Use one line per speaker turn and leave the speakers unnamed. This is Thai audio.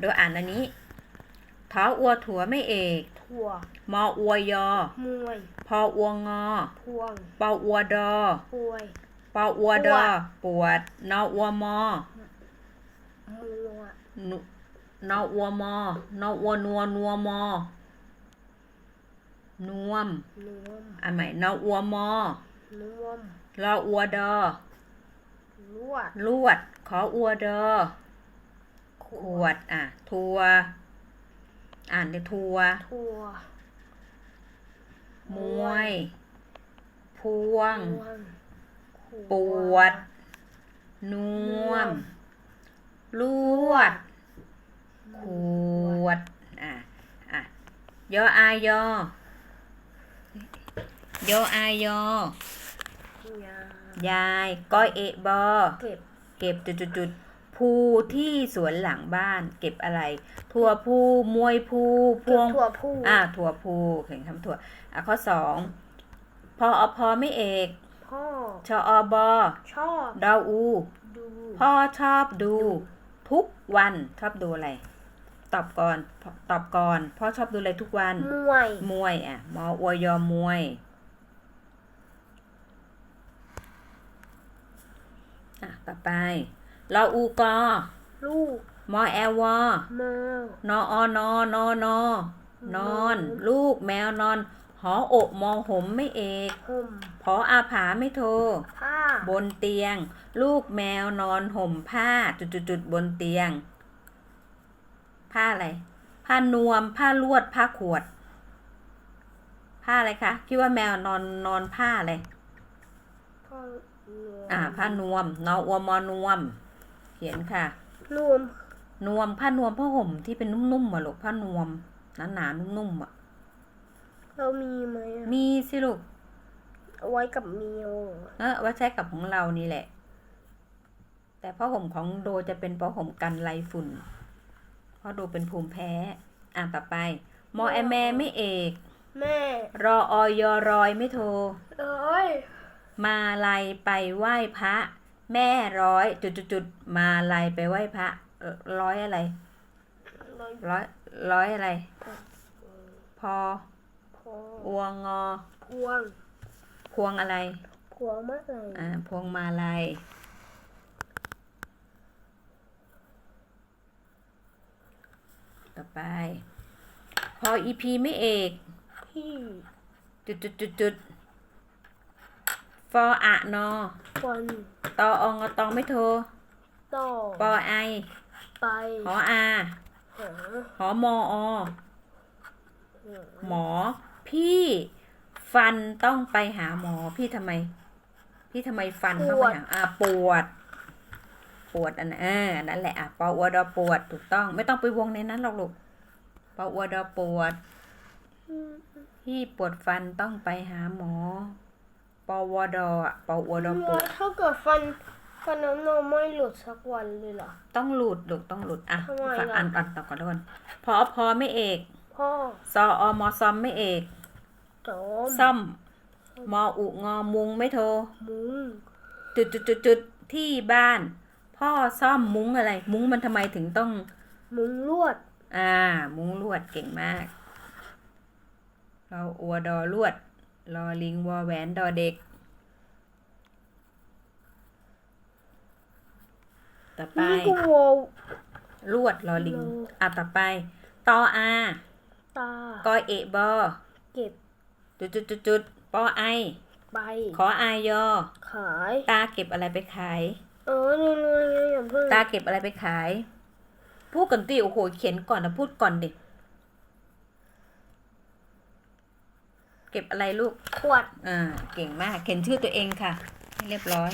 โดยอ่านอันนี้ทออัวถัวไม่เอก
ถั่ว
มออัวยอ
มวย
พออัวงอ
พวง
ปออัวดอ
ป่วย
ปออัวดอ ปวด นออัวมอ
มัว
นุนออัวมอนออัวนัวนัวมอนวม
นวม
อันใหม่นออัวมอ
นวม
รออัวดอ
ลวด
ลวด ขออัวดอ ขวดอะทัว อ่านเลยทัว
ถั่ว
มวย พวง
พวง
ปวด นวม ลวด ขวด อะ อะ ยออายอยออายอ
ยายา
ยก้อยเอะบอ
เก็บ
เก็บจุดจุดจุดๆ ภูที่สวนหลังบ้าน เก็บอะไร ถั่วภูมวยภูพ
เก็บ
วง
ถั่วผู้
อ่าถั่วภูเข่งทำถั่วอะข้อสองพออพอไม่เอก
พ่อ
ชออบอ
ชอบ
ดออู
ดู
พ่อชอบดู ทุกวันชอบดูอะไร ตอบก่อนตอบก่อนพ่อชอบดูอะไรทุกวัน
มวย
มวยอะมออวยอมวยอะต่อไป รออูกอ
ลูก
มอแอลวอ
แมวน
ออนอนอนอนอน ลูกแมวนอน หออกมอหมไม่เอก
ห่ม
พออาผาไม่โทร
ผ้า
บนเตียง ลูกแมวนอนห่มผ้าจุดจุดจุดๆๆบนเตียง ผ้าอะไร ผ้านวม ผ้าลวด ผ้าขวด ผ้าอะไรคะ คิดว่าแมวนอนนอนผ้าอะไร
พ่อ
อ่า ผ้านวม นออวมอนวม เขียนค่ะ
รวม
นวมผ้านวมผ้าห่มที่เป็นนุ่มๆอะลูกผ้านวมหนาๆนุ่มๆอะ
เรามีไหมอะ
มีสิลูก
เอาไว้กับเมียว
เออเอาไว่าใช้กับของเรานี่แหละ แต่ผ้าห่มของโดจะเป็นผ้าห่มกันไรฝุ่น เพราะโดเป็นภูมิแพ้ อะต่อไป มอแอแมไม่เอก
แม่
รอออยอรอยไม่โทร
เอ้ย
มาลายไปไหว้พระ แม่ร้อยจุดจุดจุดๆๆมาลายไปไหว้พระเอ่อร้อยอะไร
เรา
ร้อยร้อยอะไร พอ
พอ
อวงงอ
พวง
พวงอะไร
พวงมากเลย
อ่าพวงมาลัยต่อไป พออีพีไม่เอก
พี่
จุดจุดจุดจุด ฟออะนอ
ฟัน
ตอองอตองไม่โทร
ต่อ
ปอไอ
ไป
หออา
หา
หอมออหมอ พี่ฟันต้องไปหาหมอพี่ทำไม พี่ทำไมฟันต้องไปหาอ่าปวด ปวดอันนั้นเอออันนั่นแหละอะปออัวดอปวดถูกต้อง ไม่ต้องไปวงในนั้นหรอกลูกปออัวดอปวด พี่ปวดฟันต้องไปหาหมอ ปวดอะปวดปวด
ถ้าเกิดฟันฟันน้ำนมไม่หลุดสักวันเลยเหรอ
ต้องหลุดลูกต้องหลุด อะ
ทำไม
ฟัง
ล่ะ
อ่านอ่านต่อก่อนทุกคนพอพอไม่เอก
พ่อ
ซออมอซอมไม่เอก
จอม
ซ่อม มออุงอมุงไม่โทร
มุ้ง
จุดจุดจุดจุดที่บ้าน พ่อซ่อมมุ้งอะไร มุ้งมันทำไมถึงต้อง
มุ้งลวด
อ่า มุ้งลวดเก่งมาก เราอัวดอลวด รอลิงวอแหวนดอเด็ก ต่อไป
นี่ก็วอล
ลวดรอลิง
โล
อะต่อไปตออา
ตาก
อเอะบอ
เก็บ
จุดจุดจุดจุดปอไอ
ไป
ขออายอ
ขาย
ตาเก็บอะไรไปขาย
เออนี่นี่นี่อย่าเพิ่ง
ตาเก็บอะไรไปขาย พูดกันติโอ้โหเขียนก่อนนะพูดก่อนดิ เก็บอะไรลูก
ขวด
อ่า เก่งมาก เขียนชื่อตัวเองค่ะ ให้เรียบร้อย